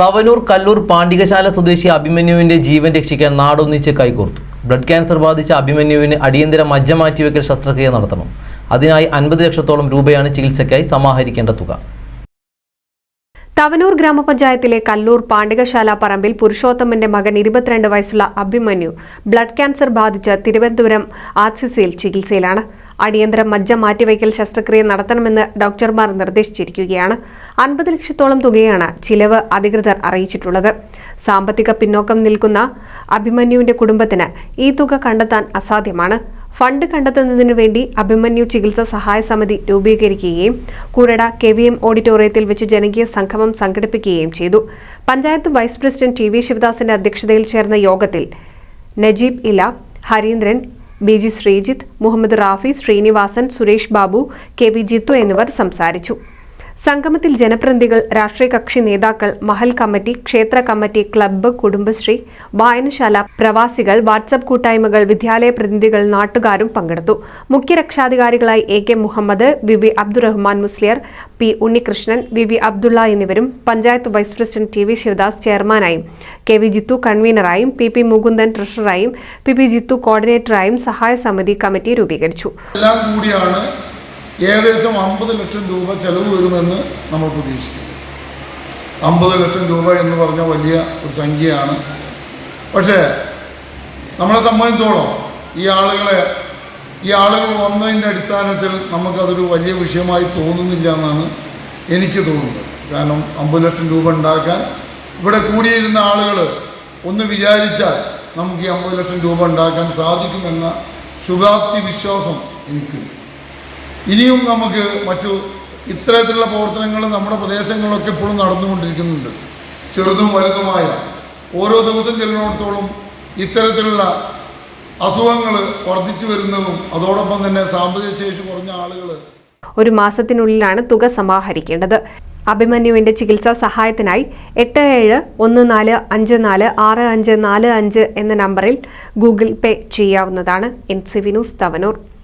തവനൂർ കല്ലൂർ പാണ്ഡികശാല സ്വദേശി അഭിമന്യുവിന്റെ ജീവൻ രക്ഷിക്കാൻ നാടൊന്നിച്ച് കൈകോർത്തു. Blood cancer ബാധിച്ച അഭിമന്യുവിന് അടിയന്തര മജ്ജ മാറ്റിവെക്കൽ ശസ്ത്രക്രിയ നടത്തണം. അതിനായി അൻപത് ലക്ഷത്തോളം രൂപയാണ് ചികിത്സയ്ക്കായി സമാഹരിക്കേണ്ട തുക. തവനൂർ ഗ്രാമപഞ്ചായത്തിലെ കല്ലൂർ പാണ്ഡികശാല പറമ്പിൽ പുരുഷോത്തമന്റെ മകൻ ഇരുപത്തിരണ്ട് വയസ്സുള്ള അഭിമന്യു ബ്ലഡ് ക്യാൻസർ ബാധിച്ച് തിരുവനന്തപുരം ആർസിസിയിൽ ചികിത്സയിലാണ്. അടിയന്തര മജ്ജ മാറ്റിവയ്ക്കൽ ശസ്ത്രക്രിയ നടത്തണമെന്ന് ഡോക്ടർമാർ നിർദ്ദേശിച്ചിരിക്കുകയാണ്. അൻപത് ലക്ഷത്തോളം തുകയാണ് ചിലവ് അധികൃതർ അറിയിച്ചിട്ടുള്ളത്. സാമ്പത്തിക പിന്നോക്കം നിൽക്കുന്ന അഭിമന്യുവിന്റെ കുടുംബത്തിന് ഈ തുക കണ്ടെത്താൻ അസാധ്യമാണ്. ഫണ്ട് കണ്ടെത്തുന്നതിനു വേണ്ടി അഭിമന്യു ചികിത്സാ സഹായ സമിതി രൂപീകരിക്കുകയും കുരട കെ വി എം ഓഡിറ്റോറിയത്തിൽ വെച്ച് ജനകീയ സംഗമം സംഘടിപ്പിക്കുകയും ചെയ്തു. Panchayat vice president T V ശിവദാസിന്റെ അധ്യക്ഷതയിൽ ചേർന്ന യോഗത്തിൽ നജീബ് ഇല Harindran B G Sreejith Muhammad Rafi Sreenivasan Suresh Babu K V Jithu എന്നിവർ സംസാരിച്ചു. സംഗമത്തിൽ ജനപ്രതിനിധികൾ രാഷ്ട്രീയ കക്ഷി നേതാക്കൾ മഹൽ കമ്മിറ്റി ക്ഷേത്ര കമ്മിറ്റി ക്ലബ്ബ് കുടുംബശ്രീ വായനശാല പ്രവാസികൾ വാട്സപ്പ് കൂട്ടായ്മകൾ വിദ്യാലയ പ്രതിനിധികൾ നാട്ടുകാരും പങ്കെടുത്തു. മുഖ്യ രക്ഷാധികാരികളായി A K Muhammad V V Abdurahman Musliyar P Unnikrishnan V V Abdulla എന്നിവരും panchayat vice president T V Sivadas ചെയർമാനായും K V Jithu കൺവീനറായും പി പി മുകുന്ദൻ ട്രഷററായും പി പി ജിത്തു കോർഡിനേറ്ററായും സഹായ സമിതി കമ്മിറ്റി രൂപീകരിച്ചു. എല്ലാം കൂടിയാണ് ഏകദേശം അമ്പത് ലക്ഷം രൂപ ചെലവ് വരുമെന്ന് നമ്മൾ പ്രതീക്ഷിക്കുന്നു. അമ്പത് ലക്ഷം രൂപ എന്ന് പറഞ്ഞ വലിയ ഒരു സംഖ്യയാണ്. പക്ഷേ നമ്മളെ സംബന്ധിച്ചോളം ഈ ആളുകളെ ഈ ആളുകൾ വന്നതിന്റെ അടിസ്ഥാനത്തിൽ നമുക്കതൊരു വലിയ വിഷയമായി തോന്നുന്നില്ല എന്നാണ് എനിക്ക് തോന്നുന്നത്. കാരണം അമ്പത് ലക്ഷം രൂപ ഉണ്ടാക്കാൻ ഇവിടെ കൂടിയിരുന്ന ആളുകൾ ഒന്ന് വിചാരിച്ചാൽ നമുക്ക് ഈ അമ്പത് ലക്ഷം രൂപ ഉണ്ടാക്കാൻ സാധിക്കുമെന്ന ശുഭാപ്തി വിശ്വാസം എനിക്കുണ്ട് ഇനിയും നമുക്ക് മറ്റു ഇത്തരത്തിലുള്ള പ്രവർത്തനങ്ങൾ നമ്മുടെ പ്രദേശങ്ങളിലൊക്കെ ഇപ്പോഴും നടന്നുകൊണ്ടിരിക്കുന്നുണ്ട്. ചെറുതും വലുതുമായ ഓരോ ദിവസം ചെല്ലുന്നിടത്തോളം ഇത്തരത്തിലുള്ള അസുഖങ്ങൾ വർദ്ധിച്ചു വരുന്നതും അതോടൊപ്പം തന്നെ സാമ്പത്തിക ശേഷി കുറഞ്ഞ ആളുകൾ ഒരു മാസത്തിനുള്ളിലാണ് തുക സമാഹരിക്കേണ്ടത്. അഭിമന്യുവിന്റെ ചികിത്സാ സഹായത്തിനായി എട്ട് ഏഴ് ഒന്ന് നാല് അഞ്ച് നാല് ആറ് അഞ്ച് നാല് അഞ്ച് എന്ന നമ്പറിൽ ഗൂഗിൾ പേ ചെയ്യാവുന്നതാണ്. എൻ സി വിനൂസ് തവനൂർ.